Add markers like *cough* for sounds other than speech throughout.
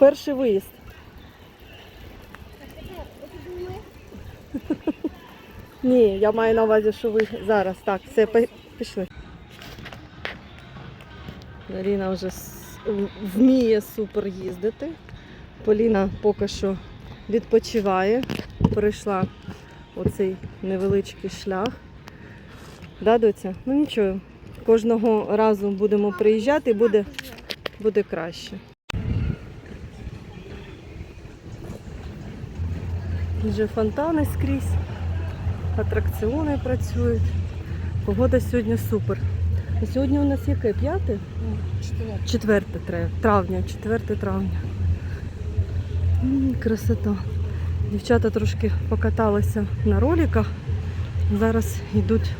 Перший виїзд. *laughs* Ні, я маю на увазі, що ви зараз. Так, все, пішли. Даріна вже вміє супер їздити. Поліна поки що відпочиває. Пройшла оцей невеличкий шлях. Да, доця? Ну нічого. Кожного разу будемо приїжджати і буде, буде краще. Вже фонтани скрізь, атракціони працюють. Погода сьогодні супер. А сьогодні у нас яке? П'яте? Четверте тре- травня, 4 травня. М, Красота. Дівчата трошки покаталися на роликах. Зараз йдуть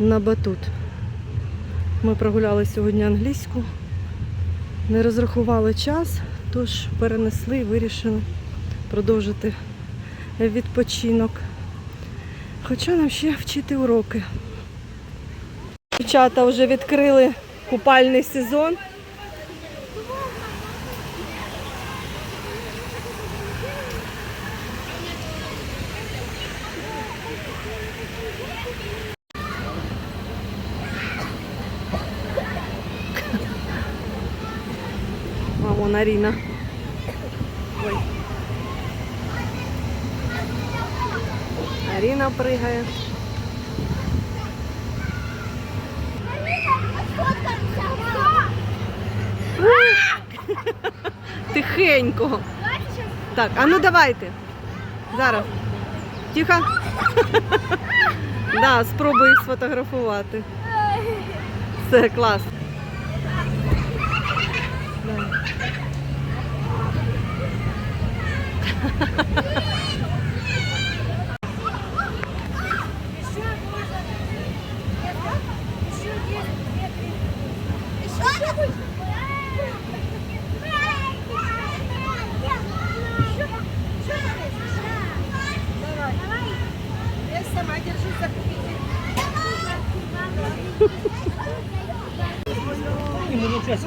на батут. Ми прогуляли сьогодні англійську, не розрахували час, тож перенесли і вирішили продовжити відпочинок. Хоча нам ще вчити уроки. Дівчата вже відкрили купальний сезон. Вон Аріна. Аріна пригає. Тихенько. Так, а ну давайте. Зараз. Тихо. Да, спробуй їх сфотографувати. Все, клас. Да. *laughs* Я сама держусь за кубики. Все. Да вон. Алло, А. привет еще раз.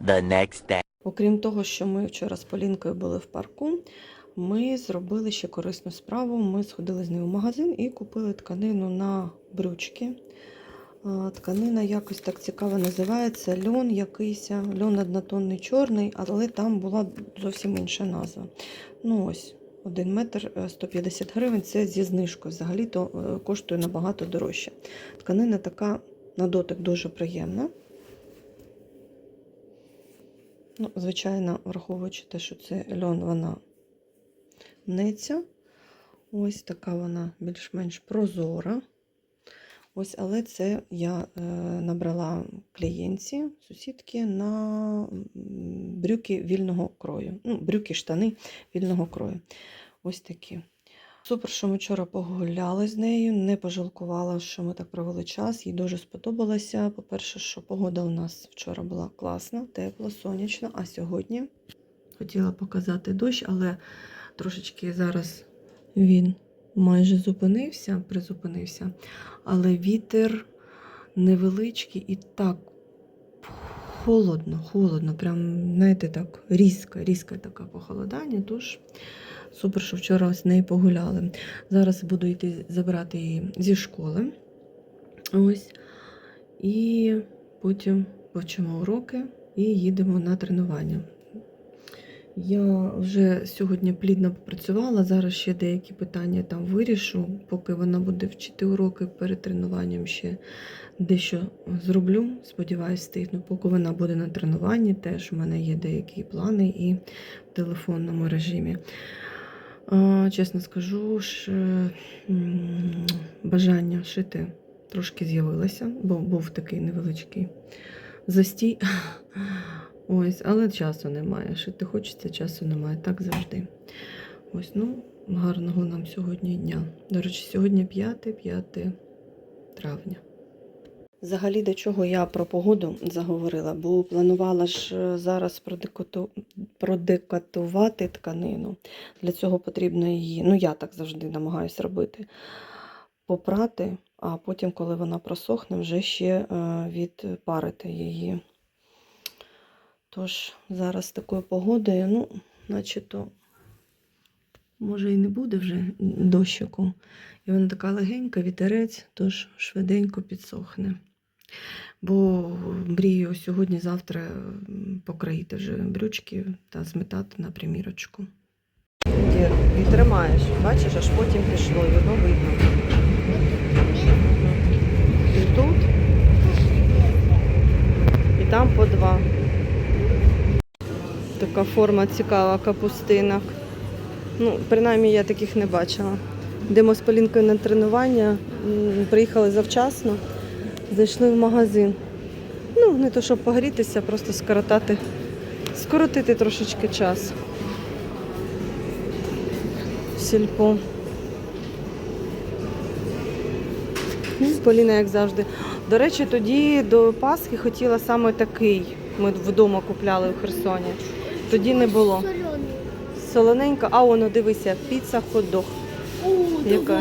the next day. Окрім того, що ми вчора з Полінкою були в парку, ми зробили ще корисну справу. Ми сходили з нею в магазин і купили тканину на брючки. Тканина якось так цікаво називається льон якийсь, льон однотонний чорний, але там була зовсім інша назва. Ну ось, 1 метр е, 150 гривень це зі знижкою. Взагалі-то е, коштує набагато дорожче. Тканина така на дотик дуже приємна. Ну, звичайно, враховуючи те, що це льон, вона мнеться. Ось така вона більш-менш прозора. Ось, але це я е, набрала клієнтці, сусідки на брюки вільного крою. Ну, брюки, штани вільного крою. Ось такі. Супер, що ми вчора погуляли з нею, не пожалкувала, що ми так провели час. Їй дуже сподобалося. По-перше, що погода у нас вчора була класна, тепла, сонячна, а сьогодні хотіла показати дощ, але трошечки зараз він майже зупинився, призупинився. Але вітер невеличкий і так холодно, холодно, прям, знаєте, так, різко, різке таке похолодання. Тож супер, що вчора з нею погуляли. Зараз буду йти забирати її зі школи. Ось. І потім повчимо уроки і їдемо на тренування. Я вже сьогодні плідно попрацювала, зараз ще деякі питання там вирішу, поки вона буде вчити уроки перед тренуванням ще дещо зроблю. Сподіваюсь, встигну. Поки вона буде на тренуванні, теж у мене є деякі плани і в телефонному режимі. Чесно скажу, м, бажання шити трошки з'явилося, бо був такий невеличкий застій. Ось, але часу немає. Шити хочеться, часу немає. Так завжди. Ось, ну, гарного нам сьогодні дня. До речі, сьогодні 5-5 травня. Взагалі, до чого я про погоду заговорила, бо планувала ж е, зараз продекатувати тканину. Для цього потрібно її, ну я так завжди намагаюся робити, попрати, а потім, коли вона просохне, вже ще е, відпарити її. Тож, зараз такою погодою, ну, наче то, може, і не буде вже дощику. І вона така легенька, вітерець, тож швиденько підсохне. Бо мрію сьогодні-завтра покроїти вже брючки та зметати на примірочку. І тримаєш, бачиш, аж потім пішло, його видно. І тут, і там по два. Така форма цікава капустинок. Ну, принаймні я таких не бачила. Йдемо з Полінкою на тренування, приїхали завчасно, зайшли в магазин. Ну, не то, щоб погрітися, просто скоротати, скоротити трошечки час. Сільпо. Ну, Поліна, як завжди. До речі, тоді до Пасхи хотіла саме такий. Ми вдома купляли у Херсоні. Тоді не було. Солоненько, а воно дивися, піца хот-дог. Яка?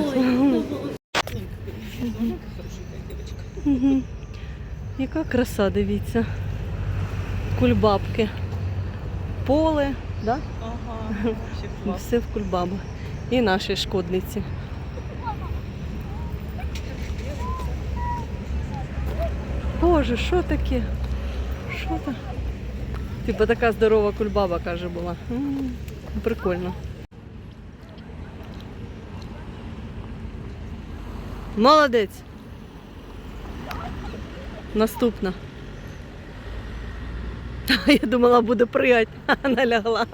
Яка краса, дивіться. Кульбабки. Поле, да? все в кульбабах. І наші шкодниці. Боже, що таке? Що там? Типа така здорова кульбаба, каже, була. Прикольно. Молодець. Наступна. *laughs* Я думала, буде пригати, а вона лягла.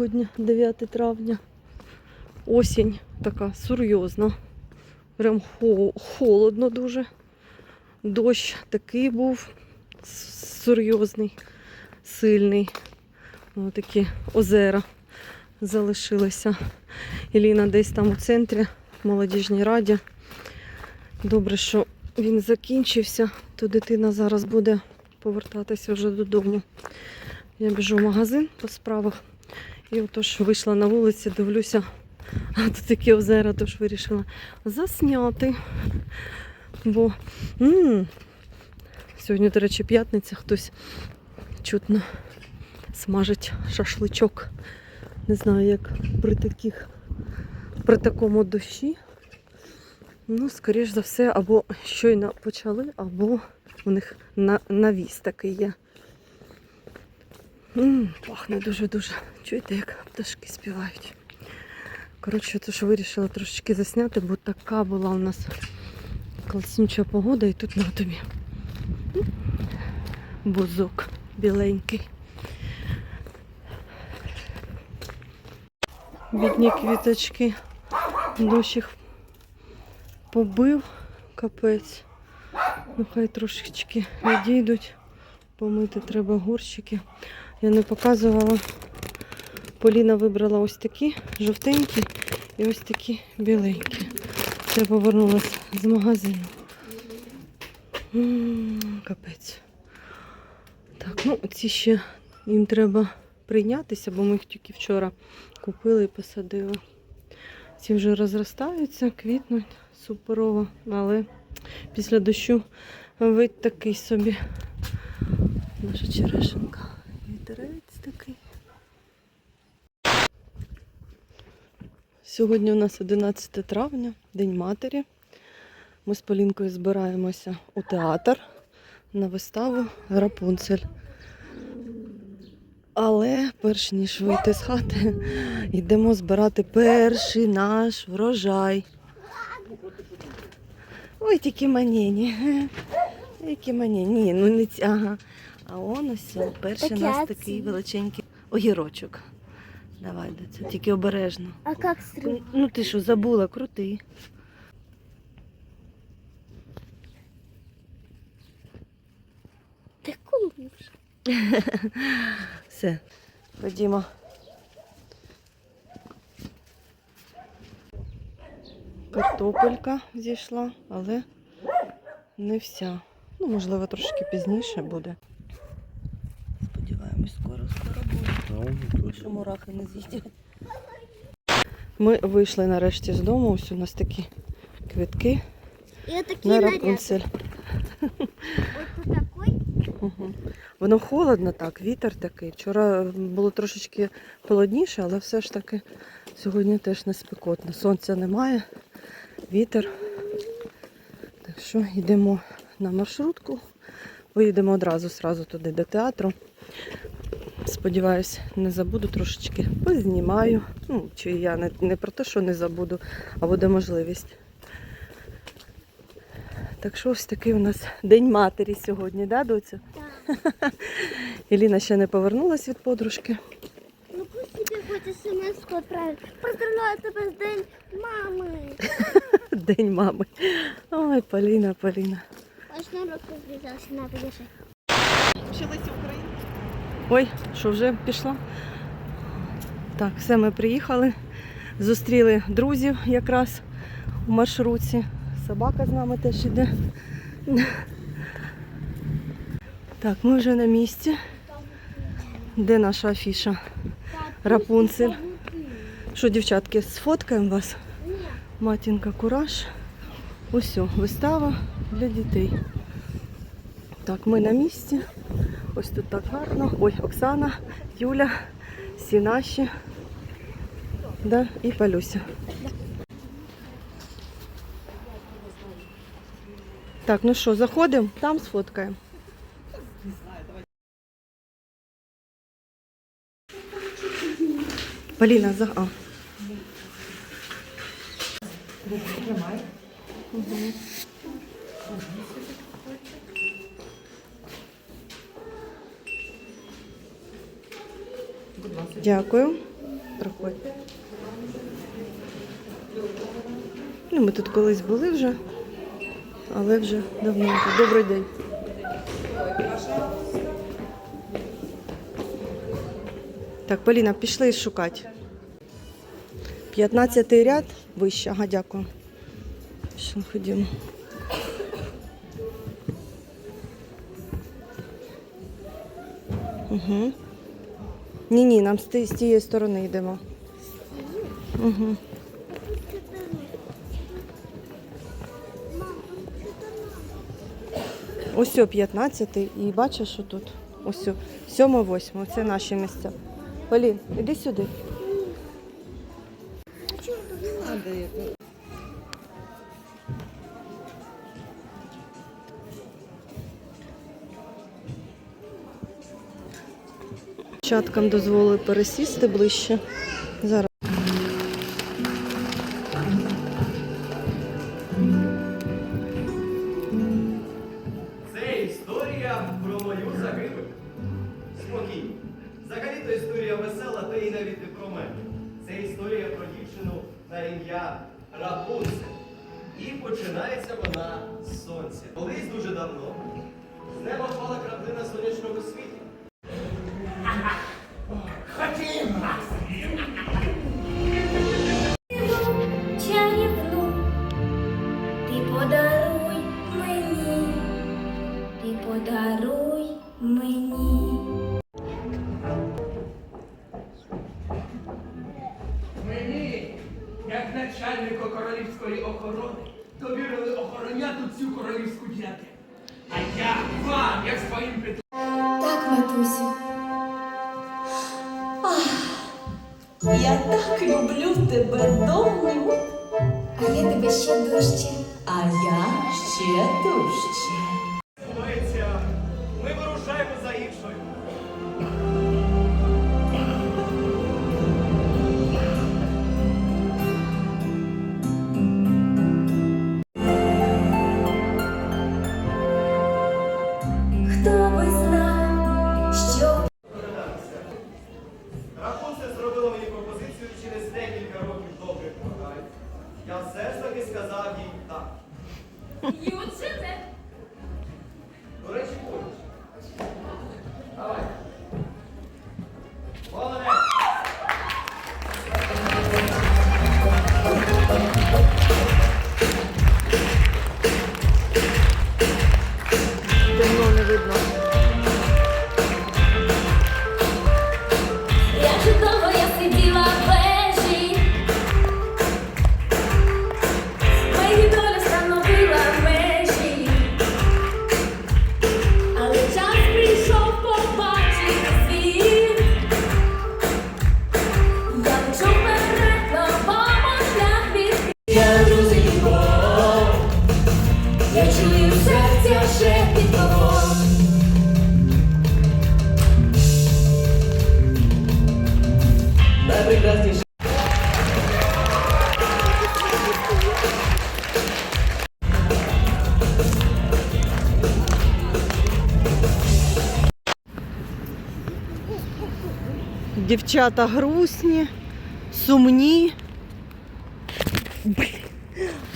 Сьогодні 9 травня. Осінь така серйозна. Прям холодно дуже. Дощ такий був серйозний, сильний. Ось такі озера залишилися. Еліна десь там у центрі, в молодіжній раді. Добре, що він закінчився, то дитина зараз буде повертатися вже додому. Я біжу в магазин по справах. І отож вийшла на вулицю, дивлюся, а тут такі озера, тож вирішила засняти. Бо м сьогодні, до речі, п'ятниця, хтось чутно смажить шашличок. Не знаю, як при таких, при такому дощі. Ну, скоріш за все, або щойно почали, або у них на, навіс такий є. М, пахне дуже-дуже. Чуєте, як пташки співають. Коротше, то що вирішила трошечки засняти, бо така була у нас класнюча погода і тут на тобі. Бузок біленький. Бідні квіточки. Дощ їх побив, капець. Ну хай трошечки відійдуть. Помити треба горщики. Я не показувала. Поліна вибрала ось такі жовтенькі і ось такі біленькі. Це повернулася з магазину. Капець. Так, ну ці ще їм треба прийнятися, бо ми їх тільки вчора купили і посадили. Ці вже розростаються, квітнуть суперово, але після дощу вид такий собі. Наша черешенка. Вітерець такий. Сьогодні у нас 11 травня, День матері. Ми з Полінкою збираємося у театр на виставу Рапунцель. Але перш ніж вийти з хати, йдемо збирати перший наш врожай. Ой, тільки манені. Які манені. Ні, ну не. Ага. А он ось перший у нас такий величенький огірочок. Давай, доця, тільки обережно. А как стрим? Ну ти що, забула, крути. Ты кулуш. *laughs* Все, ходімо. Картопелька зійшла, але не вся. Ну, можливо, трошки пізніше буде. Сподіваємось, скоро, скоро буде. Якщо мурахи не з'їдять. Ми вийшли нарешті з дому. Ось у нас такі квитки И такие на. Рапунцель. Тут. Угу. Воно холодно так, вітер такий. Вчора було трошечки холодніше, але все ж таки сьогодні теж не спекотно. Сонця немає, вітер. Так що йдемо на маршрутку. Поїдемо одразу сразу туди до театру. Сподіваюсь, не забуду трошечки, познімаю. Ну, чи я не, не про те, що не забуду, а буде можливість. Так що ось такий у нас День матері сьогодні, да, доця? Да. Еліна ще не повернулась від подружки. Ну пусть тебе хоть смс отправить. Поздравляю тебя с день мамы. *laughs* День мами. Ой, Поліна, Поліна. Аж А шнурок развязался, на, подержи. Ой, що вже пішла? Так, все, ми приїхали. Зустріли друзів якраз у маршрутці. Собака з нами теж іде. Так, ми вже на місці. Де наша афіша? Рапунцель. Що, дівчатки, сфоткаємо вас? Матінка Кураж. Ось вистава для дітей. Так, ми на місці. Ось тут так гарно. Ой, Оксана, Юля, всі наші. Да, і Палюся. Так, ну що, заходимо, там сфоткаємо. Поліна, за. А. Дякую. Проходьте. Ну, ми тут колись були вже, але вже давно. Добрий день. Так, Поліна, пішли шукати. 15 ряд вище. Ага, дякую. Що ходімо. Угу. Ні, ні, нам з, тієї сторони йдемо. Угу. Ось о 15 і бачиш, що тут. Ось 7-8, це наші місця. Полін, іди сюди. Чаткам дозволили пересісти ближче. Зараз. Хто би Дівчата грустні, сумні.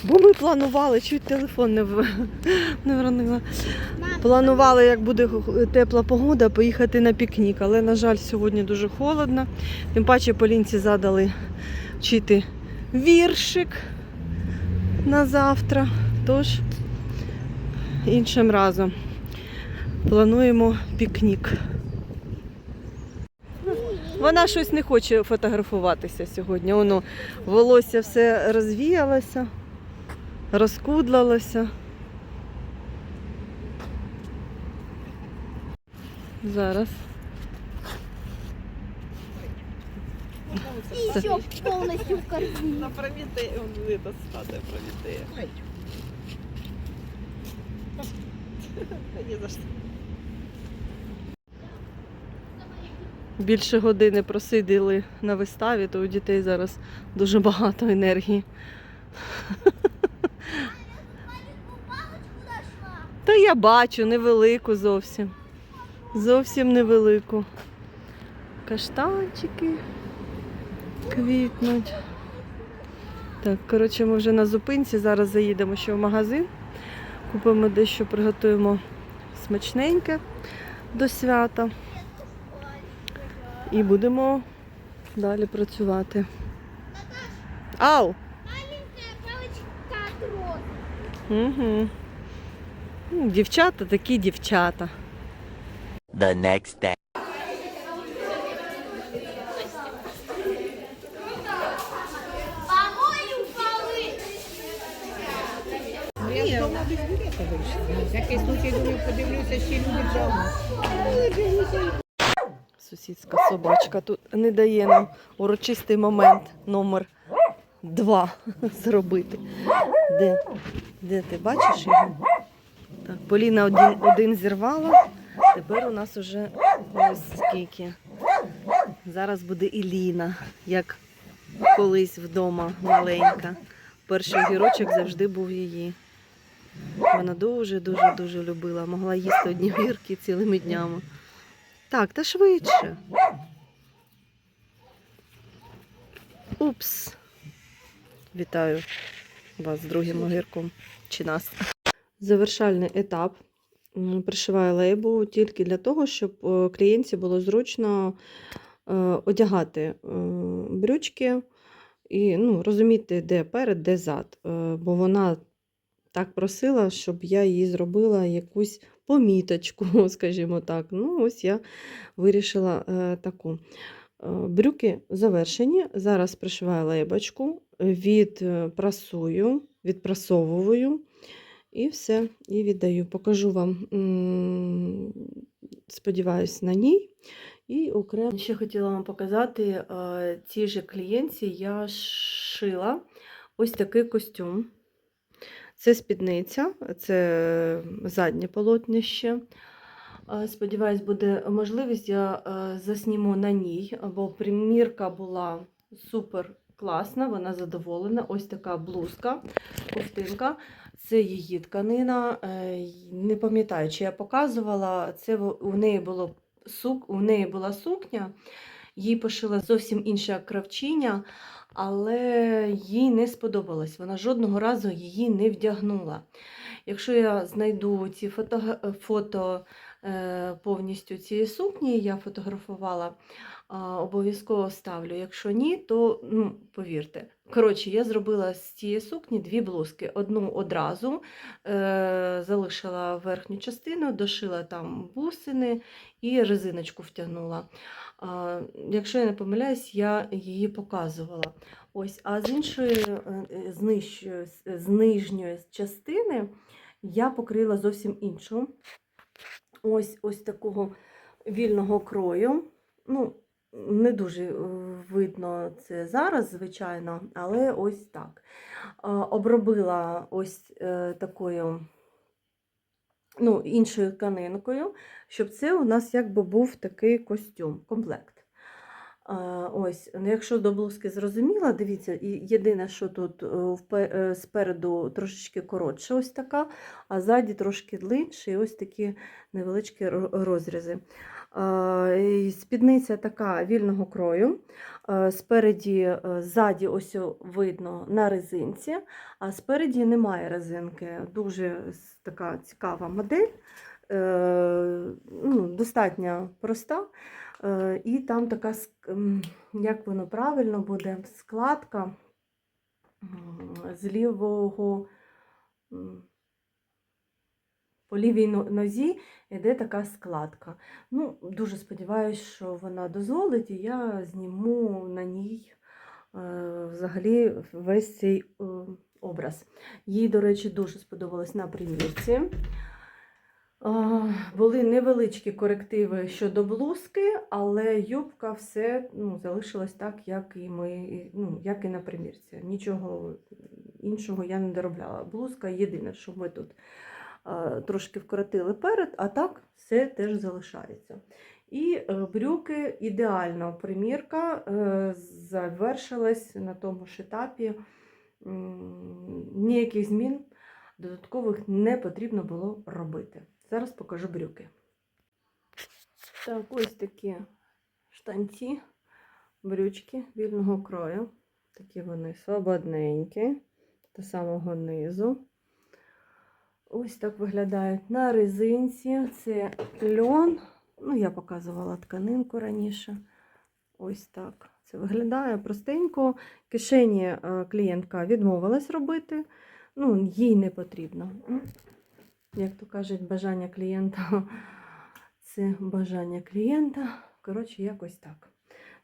Бо ми планували, чуть телефон не, в... не вронила. Планували, як буде тепла погода, поїхати на пікнік, але, на жаль, сьогодні дуже холодно. Тим паче Полінці задали вчити віршик на завтра. Тож іншим разом плануємо пікнік. Вона щось не хоче фотографуватися сьогодні. Воно волосся все розвіялося, розкудлалося. Зараз. И еще полностью в корзине. На Прометея, он это статуя Прометея. *laughs* Не за що. Більше години просиділи на виставі, то у дітей зараз дуже багато енергії. Та я бачу, невелику зовсім. Зовсім невелику. Каштанчики квітнуть. Так, коротше, ми вже на зупинці. Зараз заїдемо ще в магазин. Купимо дещо, приготуємо смачненьке до свята. І будемо далі працювати. Ау! Угу. Дівчата такі дівчата. The next day. Всякий случай, думаю, подивлюся, ще люди вдома. Сусідська собачка тут не дає нам урочистий момент номер два *laughs* зробити. Де? Де ти бачиш його? Так, Поліна один, один зірвала. Тепер у нас уже ось скільки. Зараз буде і Ліна, як колись вдома маленька. Перший огірочок завжди був її. Вона дуже-дуже дуже любила. Могла їсти одні огірки цілими днями. Так, та швидше. Упс. Вітаю вас з другим огірком чи нас. Завершальний етап. Пришиваю лейбу тільки для того, щоб е, клієнтці було зручно е, одягати е, брючки і ну, розуміти, де перед, де зад. Бо вона так просила, щоб я їй зробила якусь поміточку, *laughs* скажімо так. Ну, ось я вирішила е, таку. Е, Брюки завершені. Зараз пришиваю лейбочку, відпрасую, відпрасовую і все, і віддаю. Покажу вам, сподіваюсь, на ній. І окремо ще хотіла вам показати е, цій же клієнтці я шила ось такий костюм. Це спідниця, це заднє полотнище. Сподіваюсь, буде можливість, я е, засніму на ній, бо примірка була супер класна, вона задоволена. Ось така блузка, ковтинка. Це її тканина. Е, Не пам'ятаю, чи я показувала. Це у неї було у неї була сукня, їй пошила зовсім інша кравчиня, але їй не сподобалось. Вона жодного разу її не вдягнула. Якщо я знайду ці фото, фото е, повністю цієї сукні, я фотографувала, обов'язково ставлю. Якщо ні, то ну, повірте. Коротше, я зробила з цієї сукні дві блузки. Одну одразу е, залишила верхню частину, дошила там бусини і резиночку втягнула. А, якщо я не помиляюсь, я її показувала. Ось, а з іншої, е, е, з нижчої, з нижньої частини я покрила зовсім іншу. Ось ось такого вільного крою. Ну, не дуже е, видно це зараз, звичайно, але ось так. Обробила ось е, такою ну, іншою тканинкою, щоб це у нас якби був такий костюм, комплект. Ось, ну, якщо до блузки зрозуміла, дивіться, єдине, що тут е, спереду трошечки коротше, ось така, а ззаді трошки длинше, і ось такі невеличкі розрізи. І Спідниця така вільного крою. Е, Спереді, е, ззаді ось видно на резинці, а спереді немає резинки. Дуже така цікава модель, е, ну, достатньо проста. Е, І там така, як воно правильно буде, складка з лівого по лівій нозі йде така складка. Ну, дуже сподіваюся, що вона дозволить, і я зніму на ній е, взагалі весь цей е, образ. Їй, до речі, дуже сподобалось на примірці. А, Були невеличкі корективи щодо блузки, але юбка все ну, залишилась так, як і ми, ну, як і на примірці. Нічого іншого я не доробляла. Блузка єдине, що ми тут трошки вкоротили перед, а так все теж залишається. І е, брюки ідеально примірка е, завершилась на тому ж етапі. Ніяких змін додаткових не потрібно було робити. Зараз покажу брюки. Так, ось такі штанці, брючки вільного крою. Такі вони свободненькі, до самого низу. Ось так виглядають на резинці. Це льон. Ну, я показувала тканинку раніше. Ось так. Це виглядає простенько. Кишені е, клієнтка відмовилась робити. Ну, їй не потрібно. Як то кажуть, бажання клієнта *laughs* це бажання клієнта. Коротше, якось так.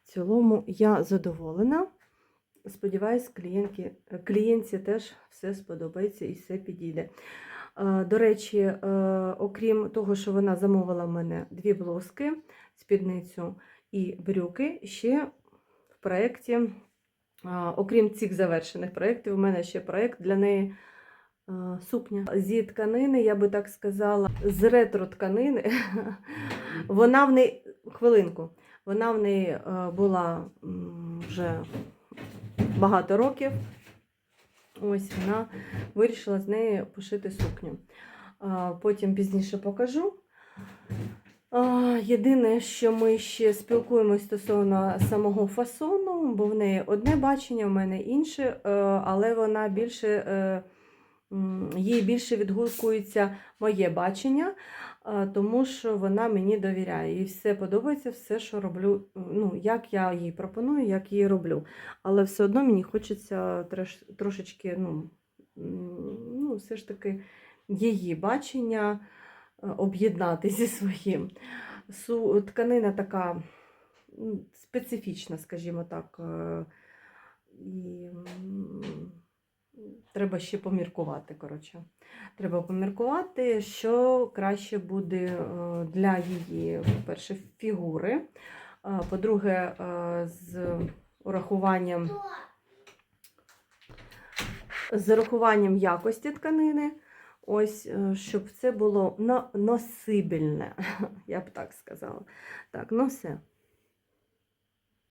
В цілому я задоволена. Сподіваюсь, клієнтці теж все сподобається і все підійде. Е, До речі, е, окрім того, що вона замовила мене дві блузки, спідницю і брюки, ще в проєкті, е, окрім цих завершених проєктів, у мене ще проєкт для неї сукня зі тканини, я би так сказала, з ретро тканини. *laughs* Вона в неї, хвилинку, вона в неї була вже багато років. Ось вона вирішила з неї пошити сукню. Потім пізніше покажу. Єдине, що ми ще спілкуємось стосовно самого фасону, бо в неї одне бачення, в мене інше, е, але вона більше, е, їй більше відгукується моє бачення, тому що вона мені довіряє. Їй все подобається, все, що роблю, ну, як я їй пропоную, як її роблю. Але все одно мені хочеться трош, трошечки, ну, ну, все ж таки, її бачення е, об'єднати зі своїм. Тканина така специфічна, скажімо так. е, І треба ще поміркувати. Коротше. Треба поміркувати, що краще буде е, для її, по-перше, фігури. Е, По-друге, е, з урахуванням з урахуванням якості тканини. Ось, щоб це було но- носибельне, *laughs* я б так сказала. Так, ну.